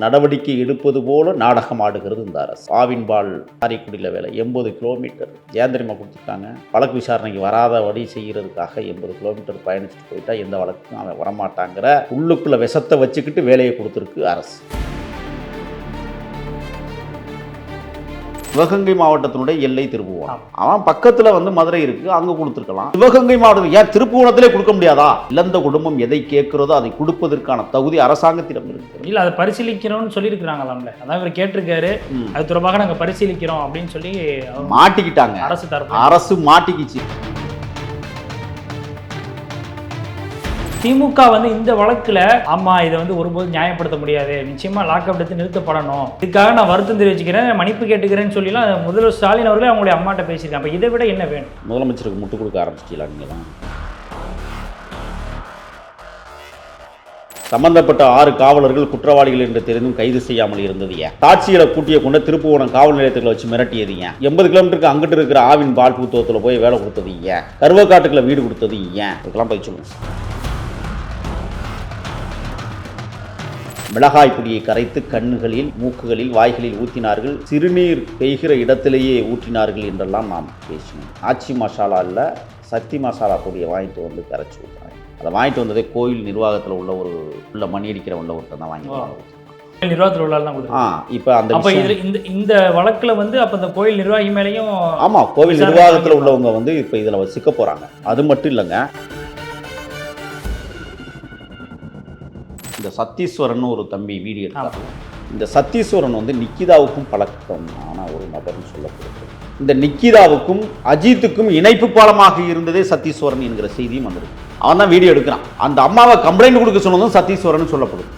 நடவடிக்கை எடுப்பது போல நாடகம் ஆடுகிறது இந்த அரசு. ஆவின்பால் காரைக்குடியில் வேலை எண்பது கிலோமீட்டர். ஏன் தெரியுமா கொடுத்துருக்காங்க. வழக்கு விசாரணைக்கு வராத வழி செய்கிறதுக்காக எண்பது கிலோமீட்டர் பயணிச்சுட்டு போயிட்டா எந்த வழக்கும் அவன் வரமாட்டாங்கிற உள்ளுக்குள்ள விஷத்தை வச்சுக்கிட்டு வேலையை கொடுத்துருக்கு அரசு. சிவகங்கை மாவட்டத்தினுடைய எல்லை திருப்புவனம் அவன் பக்கத்துல வந்து மதுரை இருக்கு அங்க கொடுத்துருக்கலாம். சிவகங்கை மாவட்டம் ஏன் திருப்புவனத்திலே கொடுக்க முடியாதா? இழந்த குடும்பம் எதை கேட்கிறதோ அதை கொடுப்பதற்கான தகுதி அரசாங்கத்திடம் இருக்கு. இல்ல அதை பரிசீலிக்கிறோம்னு சொல்லியிருக்கிறாங்களாம்ல. அதான் இவர் கேட்டிருக்காரு. அது தொடர்பாக நாங்க பரிசீலிக்கிறோம் அப்படின்னு சொல்லி மாட்டிக்கிட்டாங்க. அரசு தரப்பு அரசு மாட்டிக்கிச்சு. திமுக வந்து இந்த வழக்குல ஆமா இதை வந்து ஒருபோது நியாயப்படுத்த முடியாது. நிச்சயமா லாக்அப் எடுத்து நிறுத்தப்படணும். இதுக்காக நான் வருத்தம் தெரிவிச்சுக்கிறேன் மன்னிப்பு கேட்டுக்கிறேன்னு சொல்லிலாம் முதல்வர் ஸ்டாலின் அவர்களே அவங்களுடைய அம்மாட்ட பேசியிருக்காங்க. அப்போ இதை விட என்ன வேணும்? முதலமைச்சருக்கு முட்டு கொடுக்க ஆரம்பிச்சிட்டீங்களா நீங்கள் தான்? சம்பந்தப்பட்ட ஆறு காவலர்கள் குற்றவாளிகள் என்று தெரிந்தும் கைது செய்யாமல் இருந்தது ஏன்? தாட்சிகளை கூட்டிய கொண்டு திருப்புவனம் காவல் நிலையத்துக்குள்ள வச்சு மிரட்டியது ஏன்? எண்பது கிலோமீட்டருக்கு அங்கிட்டு இருக்கிற ஆவின் பால் பூத்துவத்தில் போய் வேலை கொடுத்தது ஏன்? கருவக்காட்டுக்குள்ள வீடு கொடுத்தது ஏன்? இதுக்கெல்லாம் போய் சொல்லுங்க. மிளகாய் பொடியை கரைத்து கண்ணுகளில் மூக்குகளில் வாய்களில் ஊற்றினார்கள் சிறுநீர் பெய்கிற இடத்திலேயே ஊற்றினார்கள் என்றெல்லாம் நாம் பேசினோம். ஆச்சி மசாலா இல்லை சக்தி மசாலா பொடியை வாங்கிட்டு வந்து கரைச்சி ஊற்றுறாங்க அதை வாங்கிட்டு வந்ததே கோயில் நிர்வாகத்தில் உள்ள ஒரு உள்ள மணி அடிக்கிறவங்கள ஒருத்தன் தான் வாங்கி கோயில் நிர்வாகத்தில் உள்ள ஆ இப்போ அந்த அப்ப இதுல இந்த இந்த வழக்குல வந்து அப்ப இந்த கோயில் நிர்வாகி மேலேயும் ஆமாம் கோவில் நிர்வாகத்தில். உள்ளவங்க வந்து இப்போ இதில் சிக்க போகிறாங்க அது மட்டும் இல்லைங்க. இந்த சத்தீஸ்வரன் ஒரு தம்பி வீடியோ எடுத்தார். இந்த சத்தீஸ்வரன் வந்து நிக்கிதாவுக்கும் பழக்கமான ஒரு நபர்னு சொல்லப்படுது. இந்த நிக்கிதாவுக்கும் அஜித்துக்கும் இணைப்பு பாலமாக இருந்ததே சத்தீஸ்வரன் என்கிற செய்தியும் வந்திருக்கு. அவன் தான் வீடியோ எடுக்கிறான். அந்த அம்மாவை கம்ப்ளைண்ட் கொடுக்க சொன்னதும் சத்தீஸ்வரன் சொல்லப்படுது.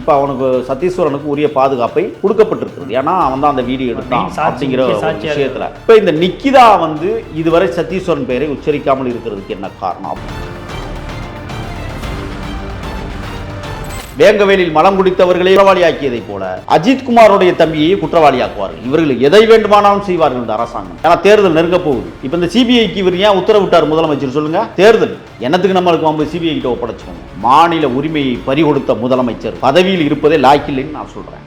இப்போ அவனுக்கு சத்தீஸ்வரனுக்கு உரிய பாதுகாப்பை கொடுக்கப்பட்டிருக்கிறது. ஏன்னா அவன் தான் அந்த வீடியோ எடுத்தான் அப்படிங்கிற விஷயத்துல. இப்போ இந்த நிக்கிதா வந்து இதுவரை சத்தீஸ்வரன் பெயரை உச்சரிக்காமல் இருக்கிறதுக்கு என்ன காரணம்? வேங்கவேலில் மலம் குடித்தவர்களை குற்றவாளியாக்கியதை போல அஜித் குமாரோடைய தம்பியை குற்றவாளியாக்குவார்கள். இவர்கள் எதை வேண்டுமானாலும் செய்வார்கள் இந்த அரசாங்கம். ஏன்னா தேர்தல் நெருங்க போகுது. இப்போ இந்த சிபிஐக்கு இவர் ஏன் உத்தரவிட்டார் முதலமைச்சர் சொல்லுங்க? தேர்தல். என்னத்துக்கு நம்மளுக்கு நம்ம சிபிஐ கிட்ட ஒப்படைச்சுக்கோங்க மாநில உரிமையை பறிகொடுத்த முதலமைச்சர் பதவியில் இருப்பதே லாய்க்கில்லைன்னு நான் சொல்றேன்.